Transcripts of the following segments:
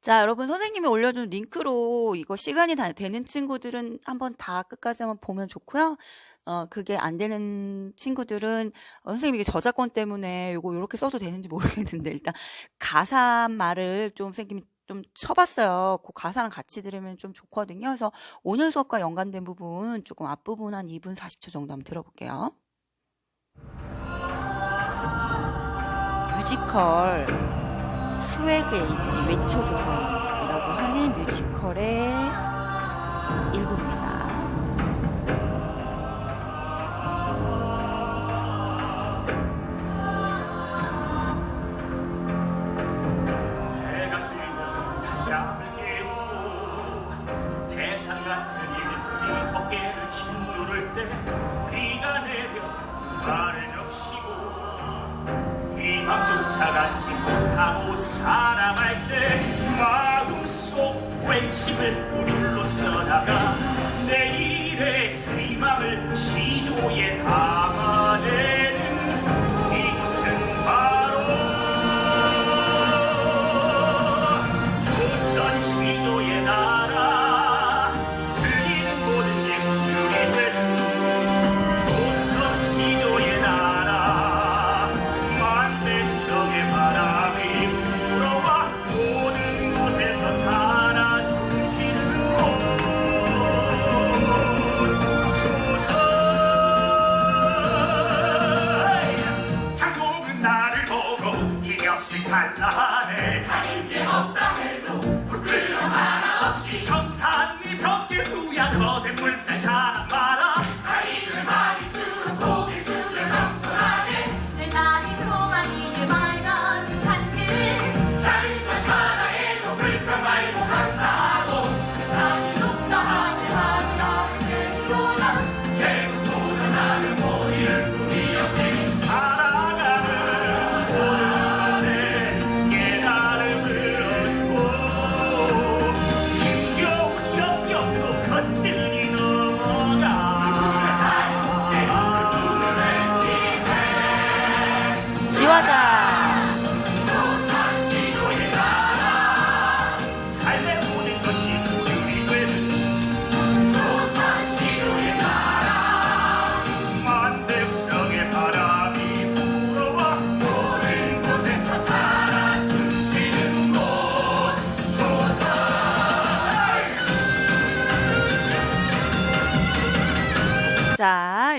자, 여러분 선생님이 올려준 링크로 이거 시간이 다 되는 친구들은 한번 다 끝까지 한번 보면 좋고요. 어, 그게 안 되는 친구들은 어, 선생님이 이게 저작권 때문에 이거 이렇게 써도 되는지 모르겠는데 일단 가사 말을 좀 선생님이 좀 쳐봤어요. 그 가사랑 같이 들으면 좀 좋거든요. 그래서 오늘 수업과 연관된 부분 조금 앞부분 한 2분 40초 정도 한번 들어볼게요. 뮤지컬 스웨그 에이지 외쳐조선이라고 하는 뮤지컬의 일부입니다. 갖지 못하고 살아갈 때 마음속 외침을 우릴로 써다가 내일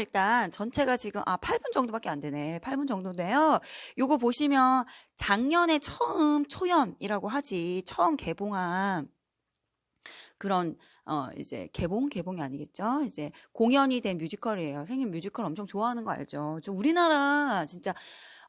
일단 전체가 지금 아 8분 정도밖에 안 되네. 8분 정도인데요. 요거 보시면 작년에 처음 초연이라고 하지. 처음 개봉한 그런 어 이제 개봉 개봉이 아니겠죠? 이제 공연이 된 뮤지컬이에요. 선생님 뮤지컬 엄청 좋아하는 거 알죠? 저 우리나라 진짜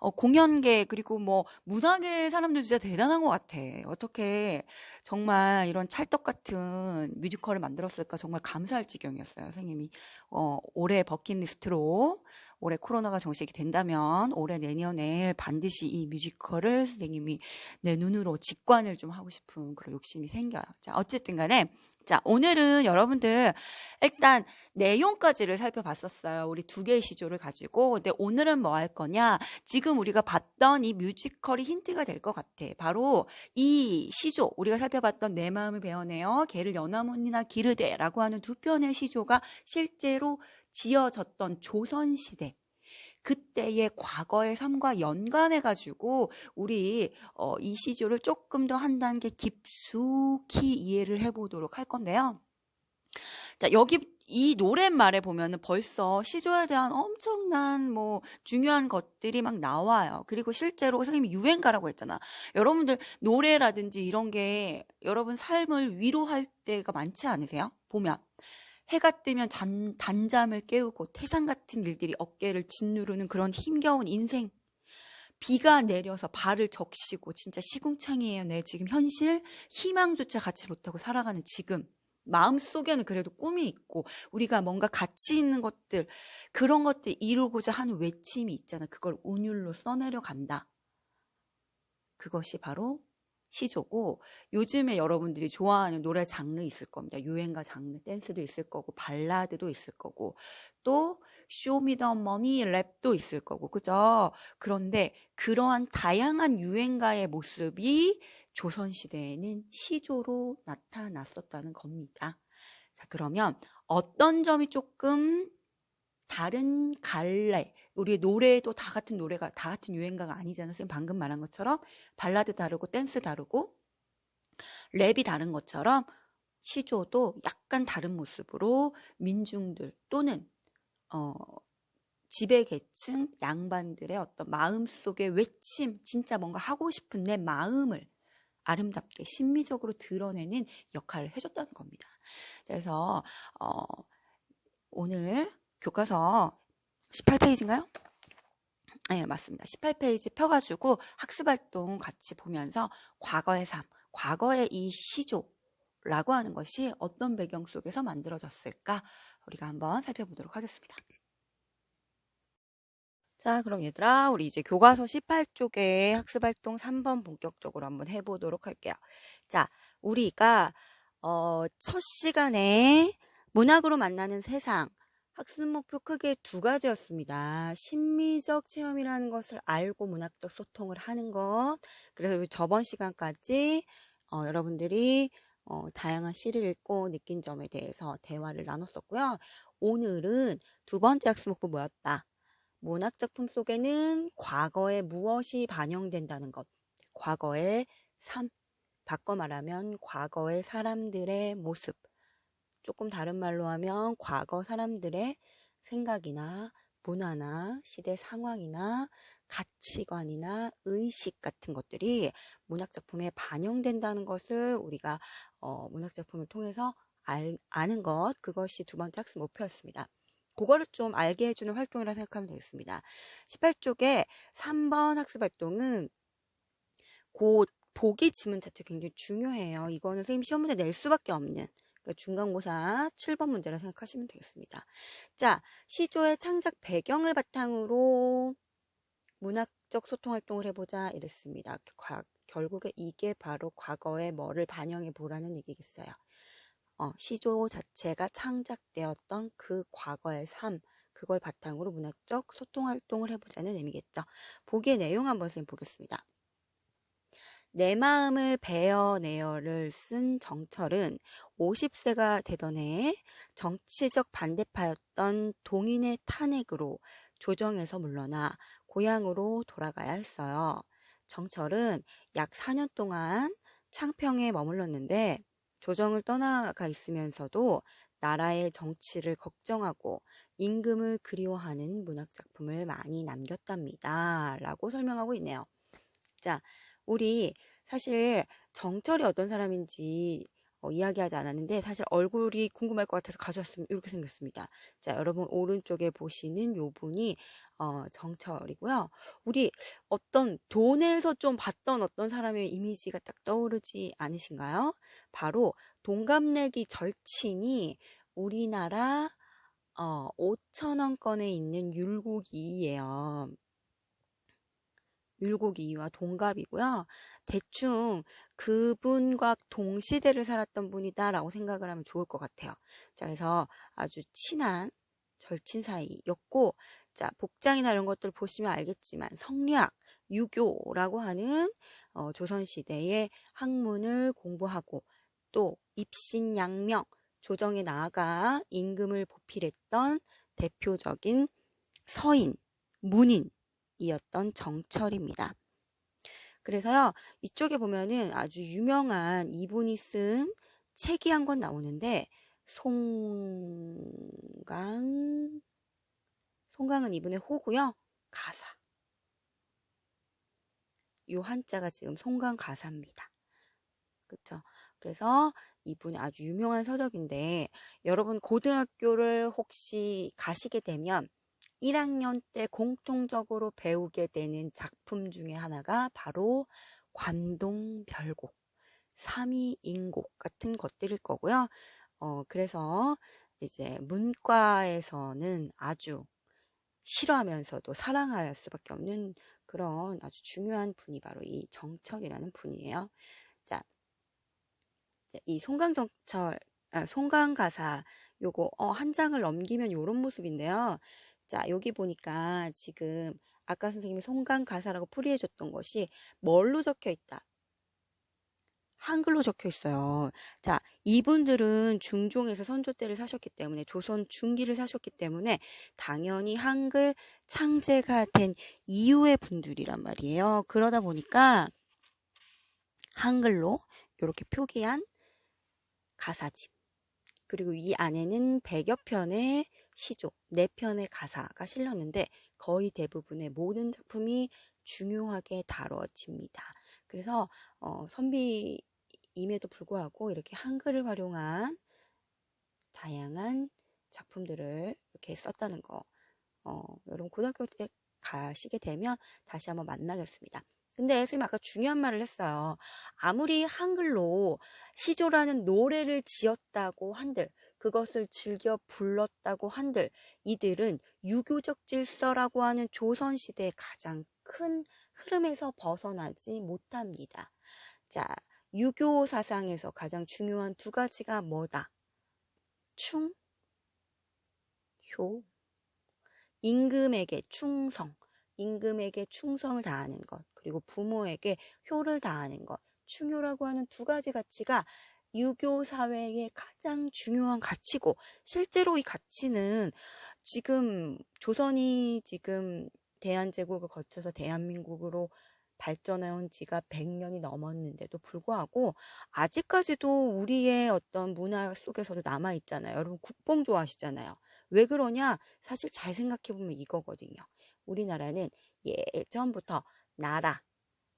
어 공연계 그리고 뭐 문화계 사람들 진짜 대단한 것 같아. 어떻게 정말 이런 찰떡 같은 뮤지컬을 만들었을까 정말 감사할 지경이었어요. 선생님이 어 올해 버킷리스트로 올해 코로나가 정식이 된다면 올해 내년에 반드시 이 뮤지컬을 선생님이 내 눈으로 직관을 좀 하고 싶은 그런 욕심이 생겨요. 자, 어쨌든 간에 자, 오늘은 여러분들 일단 내용까지를 살펴봤었어요. 우리 두 개의 시조를 가지고. 근데 오늘은 뭐 할 거냐? 지금 우리가 봤던 이 뮤지컬이 힌트가 될 것 같아. 바로 이 시조, 우리가 살펴봤던 내 마음을 배워내요. 개를 연화문이나 기르되라고 하는 두 편의 시조가 실제로 지어졌던 조선시대. 그때의 과거의 삶과 연관해 가지고 우리 어, 이 시조를 조금 더 한 단계 깊숙이 이해를 해보도록 할 건데요. 자, 여기 이 노랫말에 보면은 벌써 시조에 대한 엄청난 뭐 중요한 것들이 막 나와요. 그리고 실제로 선생님이 유행가라고 했잖아. 여러분들 노래라든지 이런 게 여러분 삶을 위로할 때가 많지 않으세요? 보면. 해가 뜨면 잔, 단잠을 깨우고 태산 같은 일들이 어깨를 짓누르는 그런 힘겨운 인생. 비가 내려서 발을 적시고 진짜 시궁창이에요. 내 지금 현실 희망조차 갖지 못하고 살아가는 지금. 마음속에는 그래도 꿈이 있고 우리가 뭔가 가치 있는 것들 그런 것들 이루고자 하는 외침이 있잖아. 그걸 운율로 써내려 간다. 그것이 바로 시조고 요즘에 여러분들이 좋아하는 노래 장르 있을 겁니다. 유행가 장르, 댄스도 있을 거고 발라드도 있을 거고 또 쇼미더머니 랩도 있을 거고 그죠? 그런데 그러한 다양한 유행가의 모습이 조선시대에는 시조로 나타났었다는 겁니다. 자, 그러면 어떤 점이 조금 다른 갈래, 우리의 노래도 다 같은 노래가, 다 같은 유행가가 아니잖아요. 선생님 방금 말한 것처럼 발라드 다르고 댄스 다르고 랩이 다른 것처럼 시조도 약간 다른 모습으로 민중들 또는 어, 지배계층 양반들의 어떤 마음속의 외침, 진짜 뭔가 하고 싶은 내 마음을 아름답게 신미적으로 드러내는 역할을 해줬다는 겁니다. 그래서 어, 오늘 교과서 18페이지인가요? 네, 맞습니다. 18페이지 펴가지고 학습활동 같이 보면서 과거의 삶, 과거의 이 시조라고 하는 것이 어떤 배경 속에서 만들어졌을까 우리가 한번 살펴보도록 하겠습니다. 자, 그럼 얘들아, 우리 이제 교과서 18쪽에 학습활동 3번 본격적으로 한번 해보도록 할게요. 자, 우리가, 어, 첫 시간에 문학으로 만나는 세상, 학습 목표 크게 두 가지였습니다. 심미적 체험이라는 것을 알고 문학적 소통을 하는 것. 그래서 저번 시간까지, 어, 여러분들이, 어, 다양한 시를 읽고 느낀 점에 대해서 대화를 나눴었고요. 오늘은 두 번째 학습 목표 뭐였다? 문학 작품 속에는 과거에 무엇이 반영된다는 것, 과거의 삶, 바꿔 말하면 과거의 사람들의 모습, 조금 다른 말로 하면 과거 사람들의 생각이나 문화나 시대 상황이나 가치관이나 의식 같은 것들이 문학 작품에 반영된다는 것을 우리가 어, 문학 작품을 통해서 알, 아는 것, 그것이 두 번째 학습 목표였습니다. 그거를 좀 알게 해주는 활동이라 생각하면 되겠습니다. 18쪽에 3번 학습 활동은 곧 보기 지문 자체 굉장히 중요해요. 이거는 선생님이 시험 문제 낼 수밖에 없는 그러니까 중간고사 7번 문제라 생각하시면 되겠습니다. 자, 시조의 창작 배경을 바탕으로 문학적 소통 활동을 해보자 이랬습니다. 과, 결국에 이게 바로 과거의 뭐를 반영해 보라는 얘기겠어요. 어, 시조 자체가 창작되었던 그 과거의 삶, 그걸 바탕으로 문학적 소통 활동을 해보자는 의미겠죠. 보기의 내용 한번 선 보겠습니다. 내 마음을 베어내어를 쓴 정철은 50세가 되던 해에 정치적 반대파였던 동인의 탄핵으로 조정에서 물러나 고향으로 돌아가야 했어요. 정철은 약 4년 동안 창평에 머물렀는데 조정을 떠나가 있으면서도 나라의 정치를 걱정하고 임금을 그리워하는 문학작품을 많이 남겼답니다. 라고 설명하고 있네요. 자, 우리 사실 정철이 어떤 사람인지 어, 이야기하지 않았는데 사실 얼굴이 궁금할 것 같아서 가져왔으면 이렇게 생겼습니다. 자, 여러분 오른쪽에 보시는 요 분이 어, 정철이고요. 우리 어떤 돈에서 좀 봤던 어떤 사람의 이미지가 딱 떠오르지 않으신가요? 바로 동갑내기 절친이 우리나라 어, 5천원권에 있는 율곡이예요. 율곡이와 동갑이고요. 대충 그분과 동시대를 살았던 분이다라고 생각을 하면 좋을 것 같아요. 자, 그래서 아주 친한 절친 사이였고, 자, 복장이나 이런 것들 보시면 알겠지만 성리학, 유교라고 하는 어, 조선시대의 학문을 공부하고 또 입신양명, 조정에 나아가 임금을 보필했던 대표적인 서인, 문인, 이었던 정철입니다. 그래서요, 이쪽에 보면은 아주 유명한 이분이 쓴 책이 한 권 나오는데, 송강, 송강은 이분의 호고요, 가사. 요 한자가 지금 송강 가사입니다. 그쵸? 그래서 이분이 아주 유명한 서적인데, 여러분 고등학교를 혹시 가시게 되면, 1학년 때 공통적으로 배우게 되는 작품 중에 하나가 바로 관동별곡, 삼위인곡 같은 것들일 거고요. 어, 그래서 이제 문과에서는 아주 싫어하면서도 사랑할 수밖에 없는 그런 아주 중요한 분이 바로 이 정철이라는 분이에요. 자, 이 송강정철, 아, 송강가사 요거 어, 한 장을 넘기면 요런 모습인데요. 자, 여기 보니까 지금 아까 선생님이 송강 가사라고 풀이해 줬던 것이 뭘로 적혀 있다? 한글로 적혀 있어요. 자, 이분들은 중종에서 선조 때를 사셨기 때문에 조선 중기를 사셨기 때문에 당연히 한글 창제가 된 이후의 분들이란 말이에요. 그러다 보니까 한글로 이렇게 표기한 가사집 그리고 이 안에는 100여 편의 시조, 4편의 가사가 실렸는데 거의 대부분의 모든 작품이 중요하게 다뤄집니다. 그래서 어, 선비임에도 불구하고 이렇게 한글을 활용한 다양한 작품들을 이렇게 썼다는 거. 어, 여러분 고등학교 때 가시게 되면 다시 한번 만나겠습니다. 근데 선생님 아까 중요한 말을 했어요. 아무리 한글로 시조라는 노래를 지었다고 한들, 그것을 즐겨 불렀다고 한들, 이들은 유교적 질서라고 하는 조선시대의 가장 큰 흐름에서 벗어나지 못합니다. 자, 유교 사상에서 가장 중요한 두 가지가 뭐다? 충, 효. 임금에게 충성, 임금에게 충성을 다하는 것, 그리고 부모에게 효를 다하는 것, 충효라고 하는 두 가지 가치가 유교 사회의 가장 중요한 가치고, 실제로 이 가치는 지금 조선이 지금 대한제국을 거쳐서 대한민국으로 발전해온 지가 100년이 넘었는데도 불구하고 아직까지도 우리의 어떤 문화 속에서도 남아 있잖아요. 여러분 국뽕 좋아하시잖아요. 왜 그러냐? 사실 잘 생각해 보면 이거거든요. 우리나라는 예전부터 나라,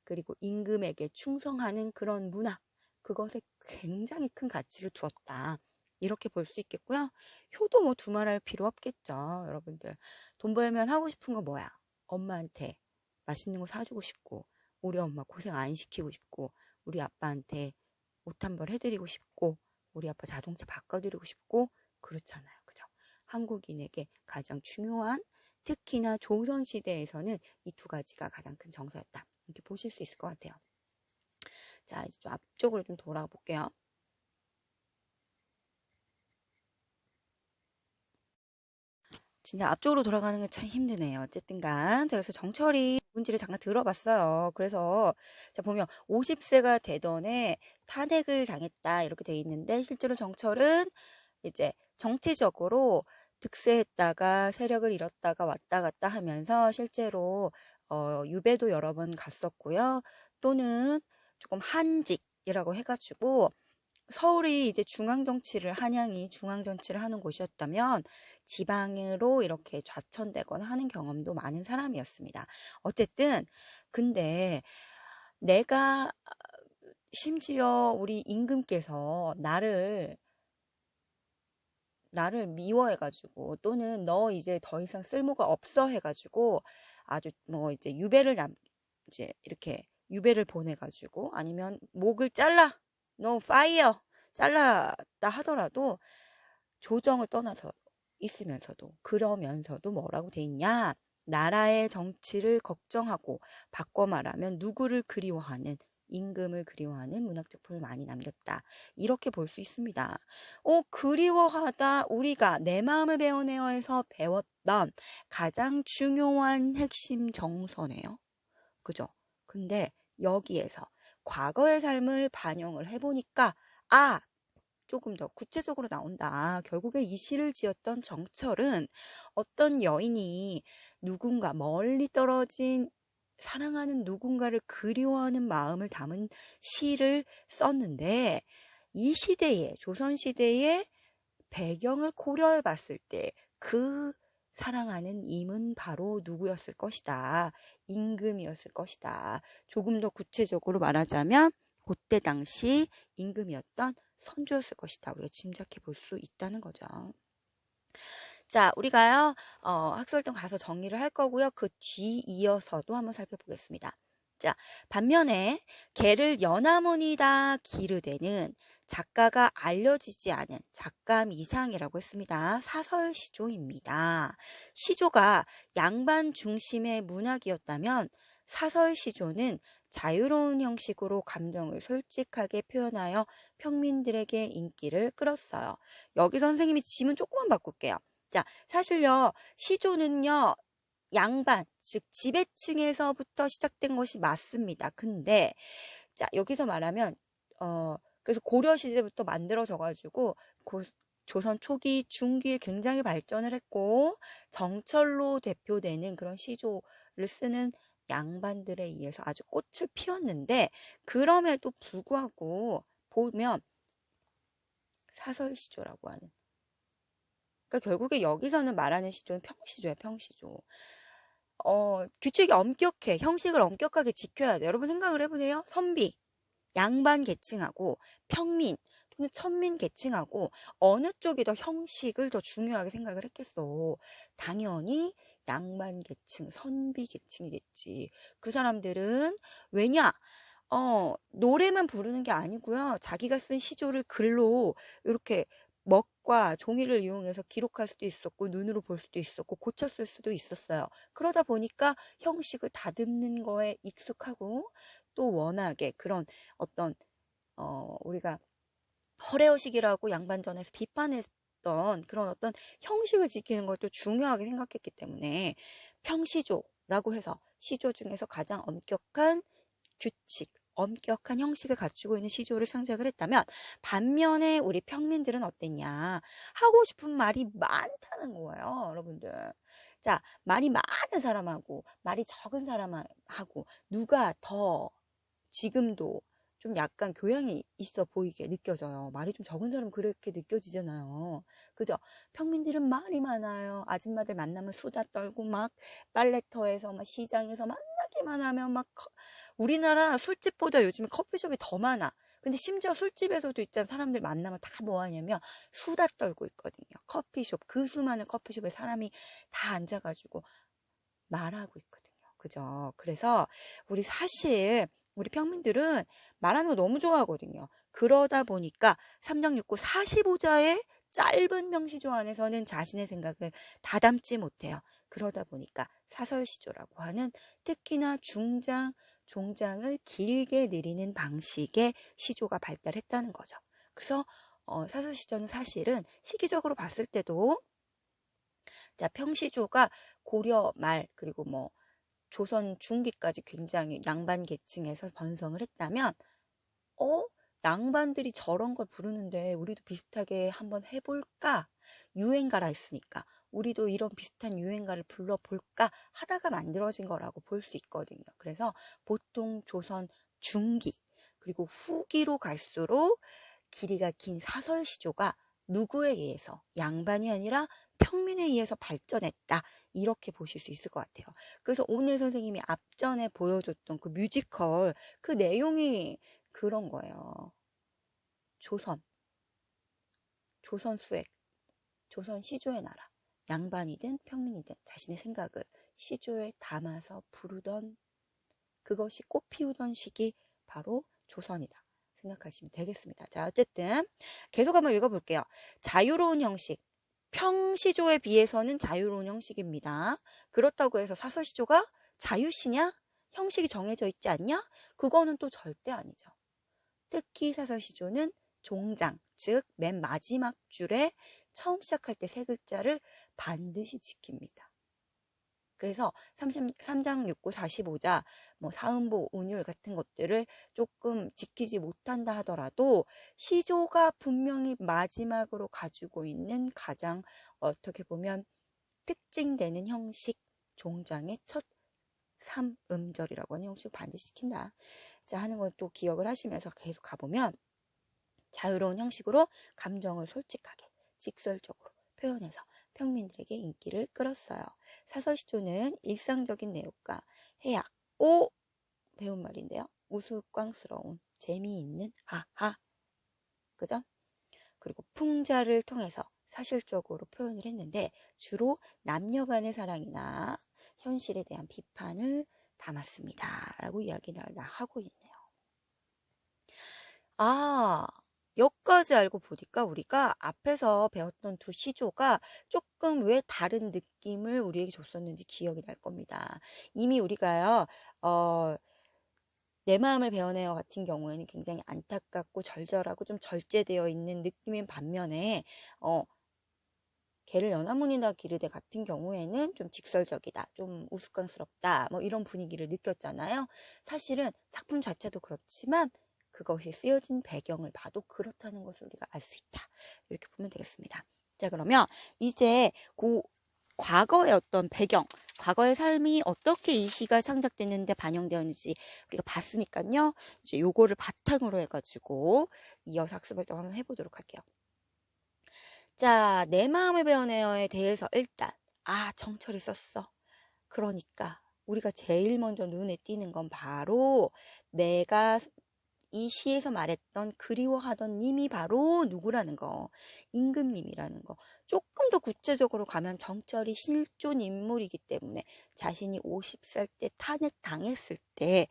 그리고 임금에게 충성하는 그런 문화, 그것에 굉장히 큰 가치를 두었다. 이렇게 볼 수 있겠고요. 효도 뭐 두말할 필요 없겠죠. 여러분들. 돈 벌면 하고 싶은 거 뭐야? 엄마한테 맛있는 거 사주고 싶고, 우리 엄마 고생 안 시키고 싶고, 우리 아빠한테 옷 한 벌 해드리고 싶고, 우리 아빠 자동차 바꿔드리고 싶고, 그렇잖아요. 그죠? 한국인에게 가장 중요한 특히나 조선시대에서는 이 두 가지가 가장 큰 정서였다. 이렇게 보실 수 있을 것 같아요. 자, 이제 좀 앞쪽으로 좀 돌아볼게요. 진짜 앞쪽으로 돌아가는 게참 힘드네요. 어쨌든 간. 자, 그래서 정철이 문지를 잠깐 들어봤어요. 그래서, 자, 보면 50세가 되던 해 탄핵을 당했다. 이렇게 돼 있는데, 실제로 정철은 이제 정치적으로 득세했다가 세력을 잃었다가 왔다 갔다 하면서 실제로 어, 유배도 여러 번 갔었고요. 또는 조금 한직이라고 해가지고 서울이 이제 중앙정치를 한양이 중앙정치를 하는 곳이었다면 지방으로 이렇게 좌천되거나 하는 경험도 많은 사람이었습니다. 어쨌든 근데 내가 심지어 우리 임금께서 나를 나를 미워해가지고 또는 너 이제 더 이상 쓸모가 없어 해가지고 아주 뭐 이제 유배를 남 이제 이렇게 유배를 보내가지고 아니면 목을 잘라 너 파이어 잘랐다 하더라도 조정을 떠나서 있으면서도 그러면서도 뭐라고 돼 있냐 나라의 정치를 걱정하고 바꿔 말하면 누구를 그리워하는 임금을 그리워하는 문학 작품을 많이 남겼다. 이렇게 볼 수 있습니다. 어, 그리워하다 우리가 내 마음을 배워내어에서 배웠던 가장 중요한 핵심 정서네요. 그죠? 근데 여기에서 과거의 삶을 반영을 해보니까 아 조금 더 구체적으로 나온다. 결국에 이 시를 지었던 정철은 어떤 여인이 누군가 멀리 떨어진 사랑하는 누군가를 그리워하는 마음을 담은 시를 썼는데 이 시대에 조선 시대의 배경을 고려해 봤을 때 그 사랑하는 임은 바로 누구였을 것이다. 임금이었을 것이다. 조금 더 구체적으로 말하자면 그때 당시 임금이었던 선조였을 것이다. 우리가 짐작해 볼 수 있다는 거죠. 자, 우리가요, 어, 학설동 가서 정리를 할 거고요. 그 뒤 이어서도 한번 살펴보겠습니다. 자, 반면에 개를 연화문이다 기르되는 작가가 알려지지 않은 작가 미상이라고 했습니다. 사설 시조입니다. 시조가 양반 중심의 문학이었다면 사설 시조는 자유로운 형식으로 감정을 솔직하게 표현하여 평민들에게 인기를 끌었어요. 여기 선생님이 지문 조금만 바꿀게요. 자, 사실요, 시조는요, 양반, 즉, 지배층에서부터 시작된 것이 맞습니다. 근데, 자, 여기서 말하면, 어, 그래서 고려 시대부터 만들어져 가지고 고, 조선 초기, 중기에 굉장히 발전을 했고 정철로 대표되는 그런 시조를 쓰는 양반들에 의해서 아주 꽃을 피웠는데 그럼에도 불구하고 보면 사설 시조라고 하는 그러니까 결국에 여기서는 말하는 시조는 평시조야 평시조 어, 규칙이 엄격해 형식을 엄격하게 지켜야 돼 여러분 생각을 해보세요 선비 양반 계층하고 평민 또는 천민 계층하고 어느 쪽이 더 형식을 더 중요하게 생각을 했겠어. 당연히 양반 계층, 선비 계층이겠지. 그 사람들은 왜냐? 어, 노래만 부르는 게 아니고요. 자기가 쓴 시조를 글로 이렇게 먹 과 종이를 이용해서 기록할 수도 있었고 눈으로 볼 수도 있었고 고쳤을 수도 있었어요. 그러다 보니까 형식을 다듬는 거에 익숙하고 또 워낙에 그런 어떤 어, 우리가 허례허식이라고 양반전에서 비판했던 그런 어떤 형식을 지키는 것도 중요하게 생각했기 때문에 평시조라고 해서 시조 중에서 가장 엄격한 규칙, 엄격한 형식을 갖추고 있는 시조를 창작을 했다면 반면에 우리 평민들은 어땠냐 하고 싶은 말이 많다는 거예요 여러분들 자 말이 많은 사람하고 말이 적은 사람하고 누가 더 지금도 좀 약간 교양이 있어 보이게 느껴져요. 말이 좀 적은 사람은 그렇게 느껴지잖아요. 그죠? 평민들은 말이 많아요. 아줌마들 만나면 수다 떨고 막 빨래터에서 막 시장에서 만나기만 하면 막 커- 우리나라 술집보다 요즘에 커피숍이 더 많아. 근데 심지어 술집에서도 있잖아. 사람들 만나면 다 뭐 하냐면 수다 떨고 있거든요. 커피숍. 그 수많은 커피숍에 사람이 다 앉아가지고 말하고 있거든요. 그죠? 그래서 우리 사실 우리 평민들은 말하는 거 너무 좋아하거든요. 그러다 보니까 삼장육구 45자의 짧은 명시조 안에서는 자신의 생각을 다 담지 못해요. 그러다 보니까 사설시조라고 하는 특히나 중장, 종장을 길게 내리는 방식의 시조가 발달했다는 거죠. 그래서 어, 사설시조는 사실은 시기적으로 봤을 때도 자 평시조가 고려 말 그리고 뭐 조선 중기까지 굉장히 양반 계층에서 번성을 했다면 어? 양반들이 저런 걸 부르는데 우리도 비슷하게 한번 해볼까? 유행가라 했으니까 우리도 이런 비슷한 유행가를 불러볼까 하다가 만들어진 거라고 볼 수 있거든요. 그래서 보통 조선 중기 그리고 후기로 갈수록 길이가 긴 사설 시조가 누구에 의해서 양반이 아니라 평민에 의해서 발전했다 이렇게 보실 수 있을 것 같아요. 그래서 오늘 선생님이 앞전에 보여줬던 그 뮤지컬 그 내용이 그런 거예요. 조선, 조선 수액, 조선 시조의 나라, 양반이든 평민이든 자신의 생각을 시조에 담아서 부르던 그것이 꽃 피우던 시기 바로 조선이다. 생각하시면 되겠습니다. 자, 어쨌든 계속 한번 읽어볼게요. 자유로운 형식. 평시조에 비해서는 자유로운 형식입니다. 그렇다고 해서 사설시조가 자유시냐? 형식이 정해져 있지 않냐? 그거는 또 절대 아니죠. 특히 사설시조는 종장, 즉 맨 마지막 줄에 처음 시작할 때 세 글자를 반드시 지킵니다. 그래서 3장 6구 45자, 뭐 사음보, 운율 같은 것들을 조금 지키지 못한다 하더라도 시조가 분명히 마지막으로 가지고 있는 가장 어떻게 보면 특징되는 형식, 종장의 첫 3음절이라고 하는 형식 반드시 지킨다. 자, 하는 건 또 기억을 하시면서 계속 가보면 자유로운 형식으로 감정을 솔직하게, 직설적으로 표현해서 평민들에게 인기를 끌었어요. 사설시조는 일상적인 내용과 해악, 오! 배운 말인데요. 우스꽝스러운, 재미있는, 하하. 그죠? 그리고 풍자를 통해서 사실적으로 표현을 했는데 주로 남녀 간의 사랑이나 현실에 대한 비판을 담았습니다. 라고 이야기를 하고 있네요. 아, 여기까지 알고 보니까 우리가 앞에서 배웠던 두 시조가 조금 왜 다른 느낌을 우리에게 줬었는지 기억이 날 겁니다. 이미 우리가요, 어, 내 마음을 배워내어 같은 경우에는 굉장히 안타깝고 절절하고 좀 절제되어 있는 느낌인 반면에, 어, 개를 연화문이나 기르대 같은 경우에는 좀 직설적이다, 좀 우스꽝스럽다, 뭐 이런 분위기를 느꼈잖아요. 사실은 작품 자체도 그렇지만 그것이 쓰여진 배경을 봐도 그렇다는 것을 우리가 알 수 있다. 이렇게 보면 되겠습니다. 자, 그러면 이제 그 과거의 어떤 배경, 과거의 삶이 어떻게 이 시가 창작됐는데 반영되었는지 우리가 봤으니까요. 이제 요거를 바탕으로 해가지고 이어서 학습을 좀 한번 해보도록 할게요. 자, 내 마음을 배워내요에 대해서 일단, 아, 정철이 썼어. 그러니까 우리가 제일 먼저 눈에 띄는 건 바로 내가 이 시에서 말했던 그리워하던 님이 바로 누구라는 거. 임금님이라는 거. 조금 더 구체적으로 가면 정철이 실존 인물이기 때문에 자신이 50살 때 탄핵 당했을 때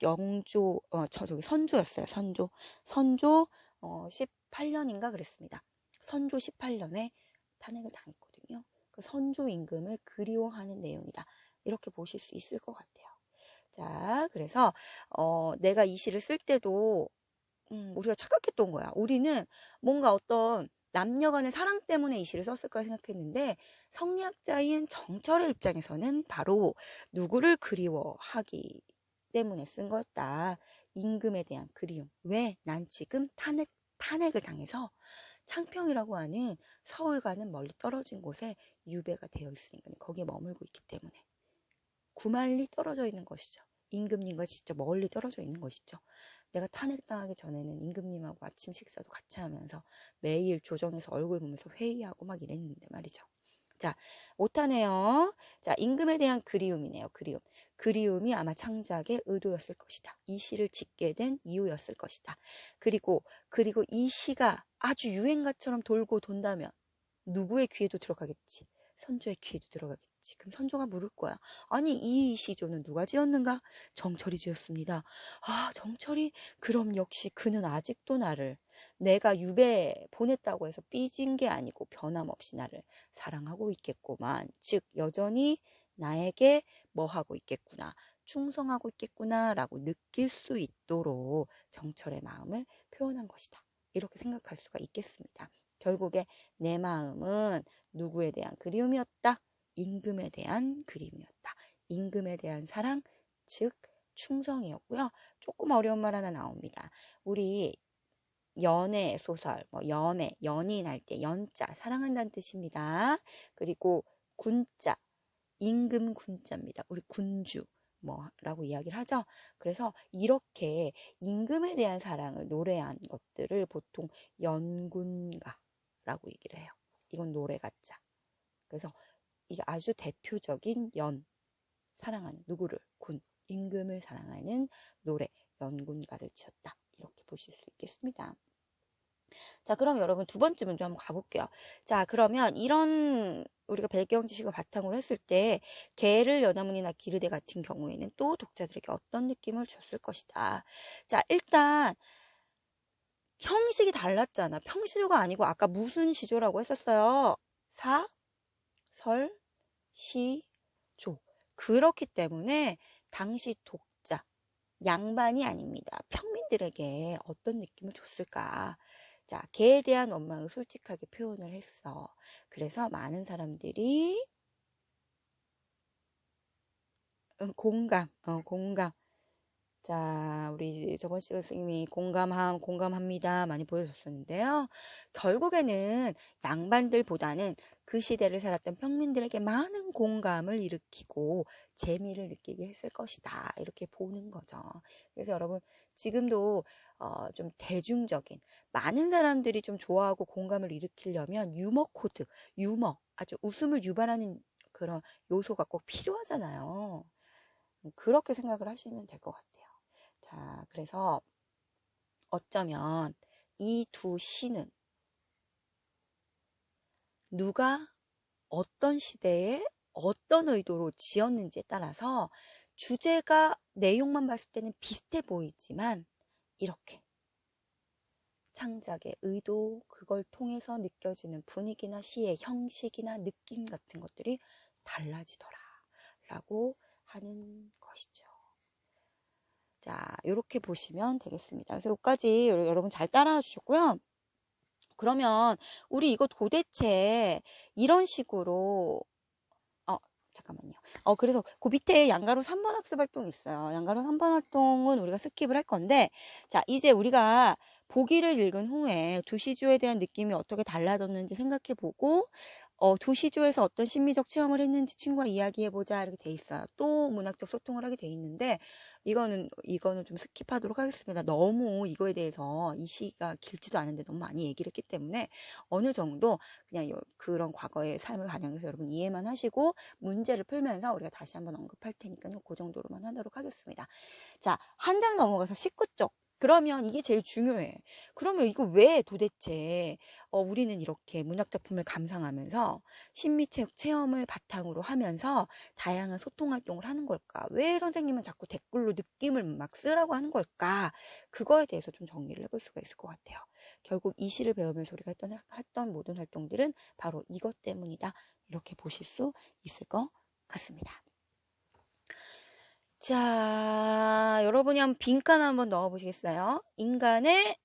영조, 어, 저, 저기 선조였어요. 선조. 선조, 어, 18년인가 그랬습니다. 선조 18년에 탄핵을 당했거든요. 그 선조 임금을 그리워하는 내용이다. 이렇게 보실 수 있을 것 같아요. 자, 그래서 어, 내가 이 시를 쓸 때도 음, 우리가 착각했던 거야. 우리는 뭔가 어떤 남녀 간의 사랑 때문에 이 시를 썼을 거라 생각했는데 성리학자인 정철의 입장에서는 바로 누구를 그리워하기 때문에 쓴 거였다. 임금에 대한 그리움. 왜? 난 지금 탄핵, 탄핵을 당해서 창평이라고 하는 서울과는 멀리 떨어진 곳에 유배가 되어 있으니까 거기에 머물고 있기 때문에 구만리 떨어져 있는 것이죠. 임금님과 진짜 멀리 떨어져 있는 것이죠. 내가 탄핵당하기 전에는 임금님하고 아침 식사도 같이 하면서 매일 조정에서 얼굴 보면서 회의하고 막 이랬는데 말이죠. 자, 오타네요. 자, 임금에 대한 그리움이네요. 그리움. 그리움이 아마 창작의 의도였을 것이다. 이 시를 짓게 된 이유였을 것이다. 그리고, 그리고 이 시가 아주 유행가처럼 돌고 돈다면 누구의 귀에도 들어가겠지. 선조의 귀에도 들어가겠지. 그럼 선조가 물을 거야. 아니, 이 시조는 누가 지었는가? 정철이 지었습니다. 아, 정철이? 그럼 역시 그는 아직도 나를 내가 유배 보냈다고 해서 삐진 게 아니고 변함없이 나를 사랑하고 있겠구만. 즉, 여전히 나에게 뭐 하고 있겠구나. 충성하고 있겠구나. 라고 느낄 수 있도록 정철의 마음을 표현한 것이다. 이렇게 생각할 수가 있겠습니다. 결국에 내 마음은 누구에 대한 그리움이었다? 임금에 대한 그리움이었다. 임금에 대한 사랑, 즉 충성이었고요. 조금 어려운 말 하나 나옵니다. 우리 연애 소설, 뭐 연애, 연인 할 때 연자, 사랑한다는 뜻입니다. 그리고 군자, 임금 군자입니다. 우리 군주. 뭐라고 이야기를 하죠. 그래서 이렇게 임금에 대한 사랑을 노래한 것들을 보통 연군가라고 얘기를 해요. 이건 노래 같자. 그래서 이게 아주 대표적인 연 사랑하는 누구를 군 임금을 사랑하는 노래 연군가를 지었다. 이렇게 보실 수 있겠습니다. 자, 그럼 여러분 두 번째 문제 한번 가볼게요. 자, 그러면 이런 우리가 배경 지식을 바탕으로 했을 때 개를 연화문이나 기르대 같은 경우에는 또 독자들에게 어떤 느낌을 줬을 것이다. 자, 일단 형식이 달랐잖아. 평시조가 아니고 아까 무슨 시조라고 했었어요? 사, 설, 시, 조. 그렇기 때문에 당시 독자, 양반이 아닙니다. 평민들에게 어떤 느낌을 줬을까? 자, 개에 대한 원망을 솔직하게 표현을 했어. 그래서 많은 사람들이 응, 공감, 어, 공감. 자, 우리 저번 시간 선생님이 공감함, 공감합니다. 많이 보여줬었는데요. 결국에는 양반들보다는 그 시대를 살았던 평민들에게 많은 공감을 일으키고 재미를 느끼게 했을 것이다. 이렇게 보는 거죠. 그래서 여러분, 지금도 어, 좀 대중적인 많은 사람들이 좀 좋아하고 공감을 일으키려면 유머 코드, 유머, 아주 웃음을 유발하는 그런 요소가 꼭 필요하잖아요. 그렇게 생각을 하시면 될 것 같아요. 자, 그래서 어쩌면 이 두 시는 누가 어떤 시대에 어떤 의도로 지었는지에 따라서 주제가 내용만 봤을 때는 비슷해 보이지만 이렇게 창작의 의도, 그걸 통해서 느껴지는 분위기나 시의 형식이나 느낌 같은 것들이 달라지더라. 라고 하는 것이죠. 자, 이렇게 보시면 되겠습니다. 그래서 여기까지 여러분 잘 따라와 주셨고요. 그러면 우리 이거 도대체 이런 식으로 어, 잠깐만요. 어, 그래서 그 밑에 양가로 3번 학습 활동이 있어요. 양가로 3번 활동은 우리가 스킵을 할 건데, 자, 이제 우리가 보기를 읽은 후에 두 시조에 대한 느낌이 어떻게 달라졌는지 생각해 보고, 어, 두 시조에서 어떤 심미적 체험을 했는지 친구와 이야기해 보자 이렇게 돼 있어요. 또 문학적 소통을 하게 돼 있는데, 이거는, 이거는 좀 스킵하도록 하겠습니다. 너무 이거에 대해서 이 시가 길지도 않은데 너무 많이 얘기를 했기 때문에 어느 정도 그냥 요- 그런 과거의 삶을 반영해서 여러분 이해만 하시고 문제를 풀면서 우리가 다시 한번 언급할 테니까요. 그 정도로만 하도록 하겠습니다. 자, 한 장 넘어가서 19쪽. 그러면 이게 제일 중요해. 그러면 이거 왜 도대체 어, 우리는 이렇게 문학 작품을 감상하면서 심미책 체험을 바탕으로 하면서 다양한 소통 활동을 하는 걸까? 왜 선생님은 자꾸 댓글로 느낌을 막 쓰라고 하는 걸까? 그거에 대해서 좀 정리를 해볼 수가 있을 것 같아요. 결국 이 시를 배우면서 우리가 했던, 했던 모든 활동들은 바로 이것 때문이다. 이렇게 보실 수 있을 것 같습니다. 자, 여러분이 한번 빈칸 한번 넣어 보시겠어요? 인간의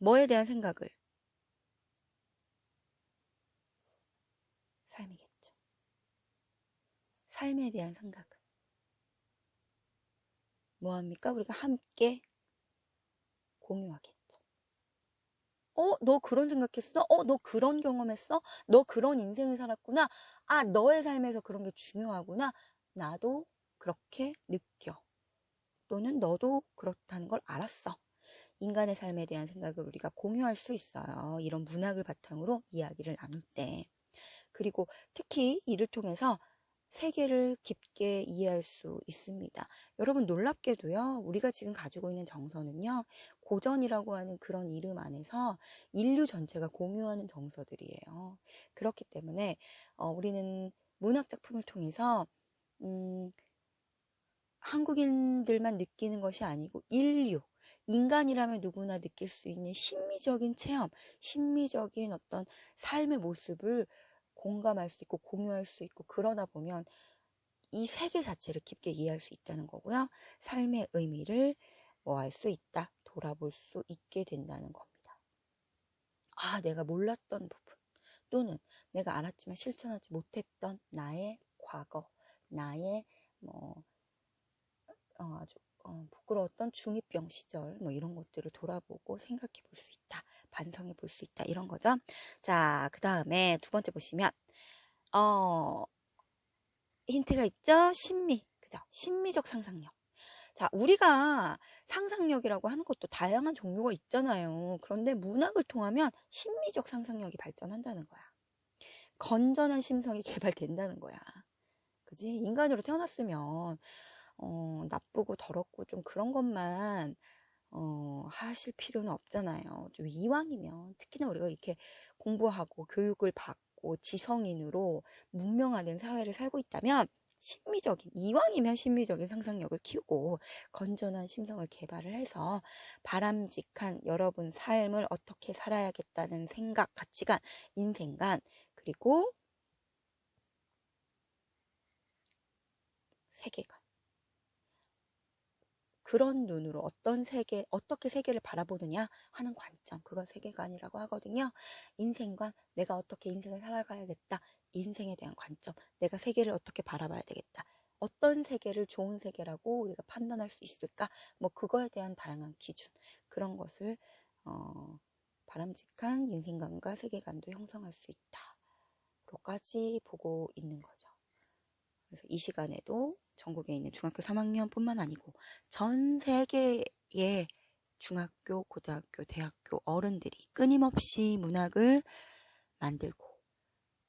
뭐에 대한 생각을? 삶이겠죠. 삶에 대한 생각을. 뭐합니까? 우리가 함께 공유하겠죠. 어, 너 그런 생각했어? 어, 너 그런 경험했어? 너 그런 인생을 살았구나. 아, 너의 삶에서 그런 게 중요하구나. 나도 그렇게 느껴. 또는 너도 그렇다는 걸 알았어. 인간의 삶에 대한 생각을 우리가 공유할 수 있어요. 이런 문학을 바탕으로 이야기를 나눌 때. 그리고 특히 이를 통해서 세계를 깊게 이해할 수 있습니다. 여러분 놀랍게도요, 우리가 지금 가지고 있는 정서는요, 고전이라고 하는 그런 이름 안에서 인류 전체가 공유하는 정서들이에요. 그렇기 때문에 어, 우리는 문학 작품을 통해서 음, 한국인들만 느끼는 것이 아니고 인류, 인간이라면 누구나 느낄 수 있는 심미적인 체험, 심미적인 어떤 삶의 모습을 공감할 수 있고 공유할 수 있고 그러다 보면 이 세계 자체를 깊게 이해할 수 있다는 거고요. 삶의 의미를 뭐할수 있다, 돌아볼 수 있게 된다는 겁니다. 아, 내가 몰랐던 부분 또는 내가 알았지만 실천하지 못했던 나의 과거, 나의 뭐 어, 아주 어, 부끄러웠던 중2병 시절 뭐 이런 것들을 돌아보고 생각해 볼 수 있다. 반성해 볼 수 있다. 이런 거죠. 자, 그 다음에 두 번째 보시면 어 힌트가 있죠? 심미. 그죠? 심미적 상상력. 자, 우리가 상상력이라고 하는 것도 다양한 종류가 있잖아요. 그런데 문학을 통하면 심미적 상상력이 발전한다는 거야. 건전한 심성이 개발된다는 거야. 그지? 인간으로 태어났으면 어, 나쁘고 더럽고 좀 그런 것만 어, 하실 필요는 없잖아요. 좀 이왕이면 특히나 우리가 이렇게 공부하고 교육을 받고 지성인으로 문명화된 사회를 살고 있다면 심미적인 이왕이면 심미적인 상상력을 키우고 건전한 심성을 개발을 해서 바람직한 여러분 삶을 어떻게 살아야겠다는 생각, 가치관, 인생관 그리고 세계관 그런 눈으로 어떤 세계, 어떻게 세계를 바라보느냐 하는 관점, 그건 세계관이라고 하거든요. 인생관, 내가 어떻게 인생을 살아가야겠다. 인생에 대한 관점, 내가 세계를 어떻게 바라봐야 되겠다. 어떤 세계를 좋은 세계라고 우리가 판단할 수 있을까? 뭐 그거에 대한 다양한 기준, 그런 것을 어, 바람직한 인생관과 세계관도 형성할 수 있다. 로까지 보고 있는 거죠. 그래서 이 시간에도 전국에 있는 중학교 3학년뿐만 아니고 전 세계의 중학교, 고등학교, 대학교 어른들이 끊임없이 문학을 만들고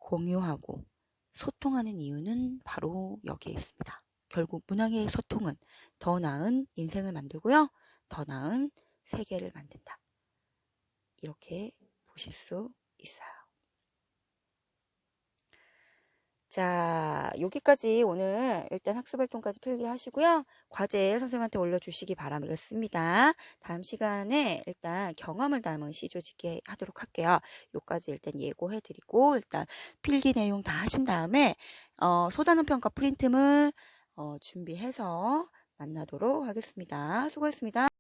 공유하고 소통하는 이유는 바로 여기에 있습니다. 결국 문학의 소통은 더 나은 인생을 만들고요. 더 나은 세계를 만든다. 이렇게 보실 수 있어요. 자, 여기까지 오늘 일단 학습활동까지 필기하시고요. 과제 선생님한테 올려주시기 바라겠습니다. 다음 시간에 일단 경험을 담은 시조 짓게 하도록 할게요. 요까지 일단 예고해드리고 일단 필기 내용 다 하신 다음에 어, 소단원 평가 프린트물 어, 준비해서 만나도록 하겠습니다. 수고했습니다.